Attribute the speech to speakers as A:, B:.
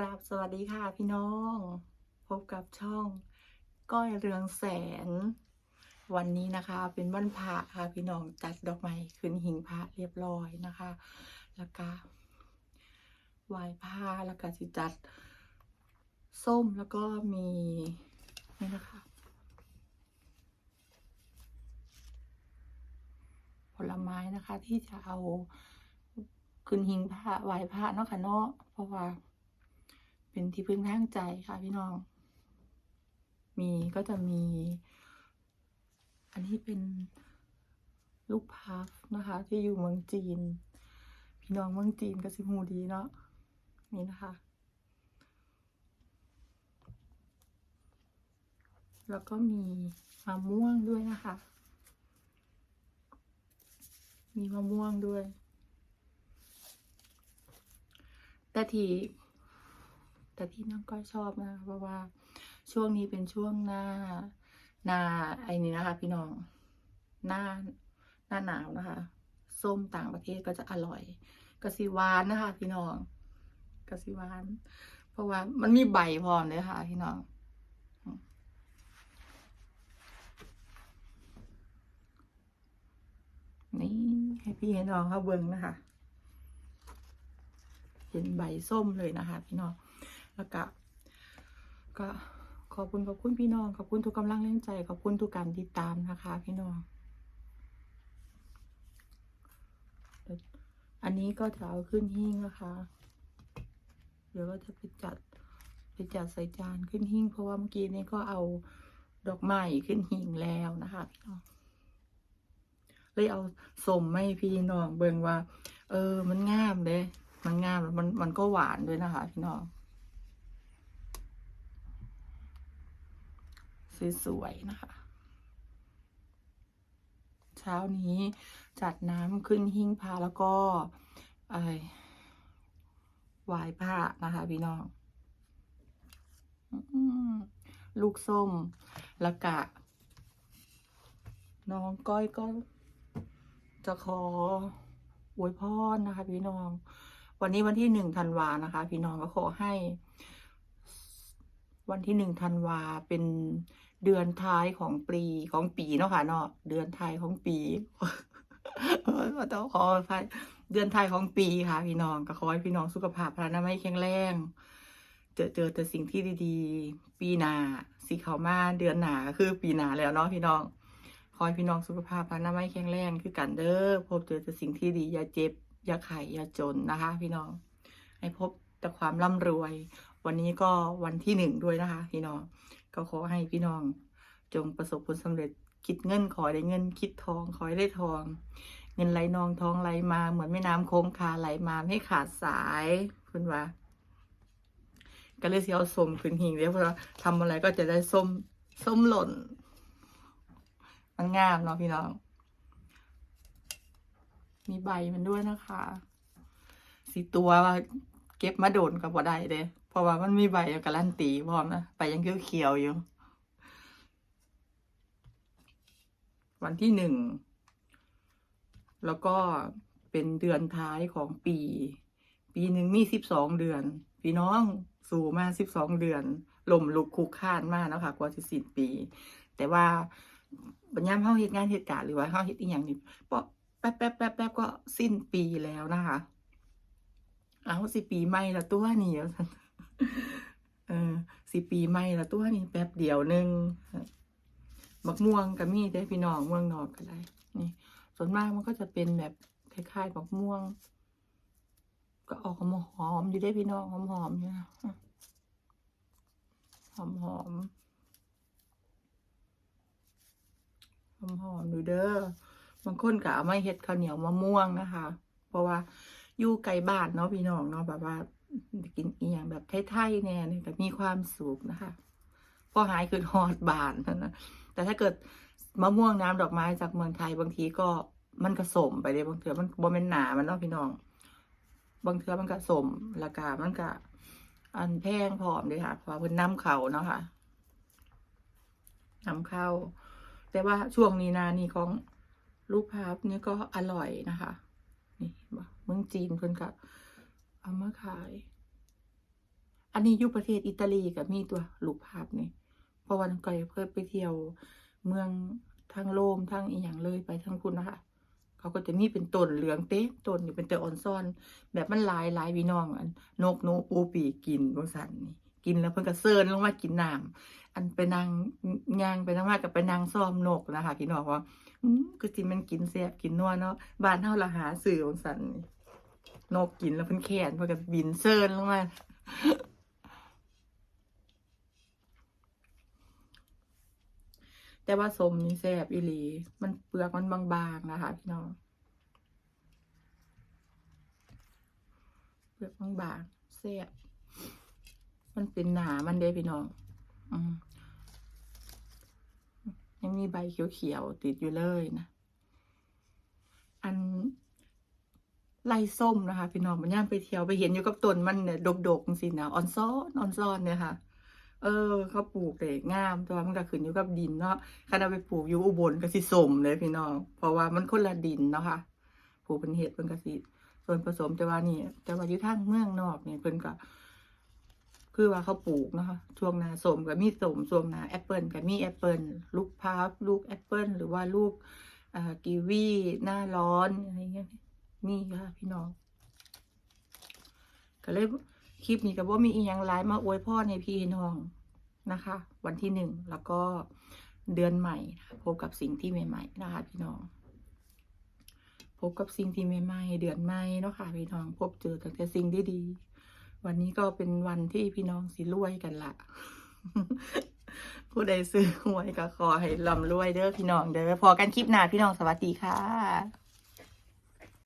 A: ราบสวัสดีค่ะพี่น้อง พบกับช่องก้อยเรืองแสน วันนี้นะคะเป็นวันพระค่ะพี่น้องจัดดอกไม้ขึ้นหิ้งพระเรียบร้อยนะคะ แล้วก็ไหว้พระแล้วก็สิจัดส้มแล้วก็มีนี่นะคะผลไม้นะคะที่จะเอาขึ้นหิงพระไหว้พระเนาะค่ะเนาะเพราะว่า เป็นที่พึ่งทางใจค่ะพี่น้อง มีก็จะมี อันนี้เป็นลูกพับนะคะ ที่อยู่เมืองจีน พี่น้องเมืองจีนก็สิฮูดีเนาะนี่นะคะ แล้วก็มีมะม่วงด้วยนะคะ มีมะม่วงด้วยแต่ที่ แต่ที่น้องก้อยชอบนะเพราะว่าช่วงนี้เป็นช่วงหน้าหน้าไอ้นี่นะคะ พี่น้อง หน้าหน้าหนาวนะคะ ส้มต่างประเทศก็จะอร่อยกะสิหวานนะคะ พี่น้องกะสิหวาน เพราะว่ามันมีใบพร้อมเลยค่ะ พี่น้องนี่ให้พี่ให้น้องเขาเบิ้งนะคะ เห็นใบส้มเลยนะคะ พี่น้อง แล้วก็ก็ขอบคุณขอบคุณพี่น้อง ขอบคุณทุกกำลังแรงใจ ขอบคุณทุกการติดตามนะคะ พี่น้อง อันนี้ก็จะเอาขึ้นหิ้งนะคะเดี๋ยวก็จะไปจัดไปจัดใส่จานขึ้นหิ้ง เพราะว่าเมื่อกี้นี้ก็เอาดอกไม้ขึ้นหิ้งแล้วนะคะพี่น้องเลยเอาสมให้พี่น้องเบิ่งว่า เออ มันงามเลย มันงามแล้วมันมันก็หวานด้วยนะคะ พี่น้อง สวยๆนะคะ เช้านี้จัดน้ำขึ้นหิ้งพระแล้วก็ไอไหวายพระนะคะพี่น้องลูกส้มแล้วกะ น้องก้อยก็จะขออวยพรนะคะ พี่น้อง วันนี้วันที่หนึ่งธันวานะคะ พี่น้องก็ขอให้ วันที่หนึ่งธันวาเป็น เดือนท้ายของปีของปีเนาะค่ะเนาะเดือนท้ายของปีก็ต้องขอภัยเดือนท้ายของปีค่ะ พี่น้องก็ขอให้พี่น้องสุขภาพพลานามัยแข็งแรงเจอเจอแต่สิ่งที่ดีๆ ปีหน้าสีขาวมาเดือนหนาก็คือปีหนาแล้วเนาะพี่น้องขอให้พี่น้องสุขภาพพลานามัยแข็งแรงคือกันเด้อพบเจอแต่สิ่งที่ดีอย่าเจ็บอย่าไข่อย่าจนนะคะ พี่น้อง ให้พบแต่ความร่ำรวย วันนี้ก็วันที่หนึ่งด้วยนะคะ พี่น้อง ก็ขอให้พี่น้อง จงประสบผลสำเร็จคิดเงินขอได้เงิน คิดทองขอได้ทอง เงินไหลนองทองไหลมาเหมือนแม่น้ำโค้งคาไหลมาไม่ขาดสายคุณว่าก็เลยเสียเอาส้มขึ้นหิงเรียเพราะว่าทำอะไรก็จะได้ส้มส้มหล่น มันงามเนาะพี่น้อง มีใบมันด้วยนะคะ สีตัวเก็บมาโดนกับบ่ได้เด้ เพราะว่ามันมีใบการันตีพร้อมนะใบยังเขียวๆอยู่ วันที่หนึ่ง แล้วก็เป็นเดือนท้ายของปี ปีหนึ่งมีสิบสองเดือน พี่น้องสู่มาสิบสองเดือนล่มลุกคุกคานมากนะคะกว่าจะสิ้นปี แต่ว่าบัญญัติเฮาเหตุงานเหตุการณ์หรือว่าเฮาเฮ็ดอีหยังนี่ปะแป๊บแป๊บแป๊บแป๊บก็สิ้นปีแล้วนะคะ เอาสิปีใหม่ละตัวนี่ว่าซั่น เออสิปีใหม่ละตัวนี่แป๊บเดียวหนึงบักม่วงก็มีได้พี่น้องม่วงนอกก็ได้นี่ ส่วนมากมันก็จะเป็นแบบคล้ายๆบักม่วง ก็ออกหอมหอมอยู่ได้พี่น้องหอมหอมๆอยู่นะหอมหอมหอมหอมดูเด้อบางคนก็เอามาเฮ็ดข้าวเหนียวมะม่วงนะคะ เพราะว่าอยู่ไกลบ้านเนาะพี่น้องเนาะแบบว่า กินอีหยังแบบไทยๆแน่เนี่ยก็มีความสุขนะคะพอหายคือหอดบานนั่นะแต่ถ้าเกิดมะม่วงน้ำดอกไม้จากเมืองไทยบางทีก็มันก็สมไปเลยบางเถื่อมันบ่เป็นหนามันเนาะพี่น้อง บางเทื่อมันก็สมราคามันก็อันแพงพร้อมเลยค่ะเพราะเพิ่นนำเขาเนาะค่ะนำเข้า แต่ว่าช่วงนี้นานี่ของลูกพาบนี่ก็อร่อยนะคะ นี่เห็นบ่เมืองจีนเพิ่นก็ เอามาขาย อันนี้อยู่ประเทศอิตาลีกับมีตัวรูปภาพนี่พราะวันก่อนเคยไปเที่ยวเมืองทางโรมทางอีหยังเลยไปทางคุณนะคะเขาก็จะมีเป็นต้นเหลืองเต๊ะต้นอยู่เป็นเตอออนซ่อน แบบมันลายลายพี่น้องอันนกหนูปูปีกกินบางสันนี่กินแล้วเพิ่นก็เซิร์นลงมากินน้ำอันไปนางย่างไปนั่งมากับไปนางซ้อมนกนะคะพี่น้องว่าอืมคือสิมันกินแซ่บกินนัวเนาะบ้านเฮาละหาสื่อบางสันนี่ นกกินแล้วเพิ่นแค้นเพิ่นก็บินเซิร์นลงมาแต่ว่าสมนี่แซ่บอีหลี มันเปลือกมันบางๆนะคะพี่น้อง เปลือกบางๆแซ่บมันเป็นหนามันเด้พี่น้อง อืมยังมีใบเขียวๆติดอยู่เลยนะ อัน ไล่ส้มนะคะ พี่น้องมันย่ามไปเที่ยวไปเห็นอยู่กับต้นมันเนี่ยดกๆสินะออนซ้อนออนซ้อนเนี่ยค่ะ เออเขาปลูกแต่งามแต่ว่ามันก็ขึ้นอยู่กับดินเนาะคันเอาไปปลูกอยู่อุบลก็สิสมเลยพี่น้องเพราะว่ามันคนละดินเนาะค่ะปลูกเป็นเห็ดเป็นกสิส่วนผสมแต่ว่านี่แต่ว่าอยู่ทางเมืองนอกเนี่ยเพิ่นก็คือว่าเขาปลูกเนาะคะช่วงนาสมก็มีสมช่วงนาแอปเปิลก็มีแอปเปิลลูกพร้าวลูกแอปเปิลหรือว่าลูกอ่ากีวีหน้าร้อนอะไรเงี้ย มีค่ะพี่น้อง ก็เลยคลิปนี้ก็บ่มีอีหยังหลายมาอวยพรให้พี่น้องนะคะ วันที่หนึ่งแล้วก็เดือนใหม่พบกับสิ่งที่ใหม่ๆนะคะพี่น้อง พบกับสิ่งที่ใหม่ๆเดือนใหม่เนาะค่ะพี่น้อง พบเจอแต่สิ่งดีๆวันนี้ก็เป็นวันที่พี่น้องสิรวยกันละผู้ใดซื้อหวยก็ขอให้ร่ำรวยเด้อพี่น้องเด้อพอกันคลิปหน้าพี่น้องสวัสดีค่ะ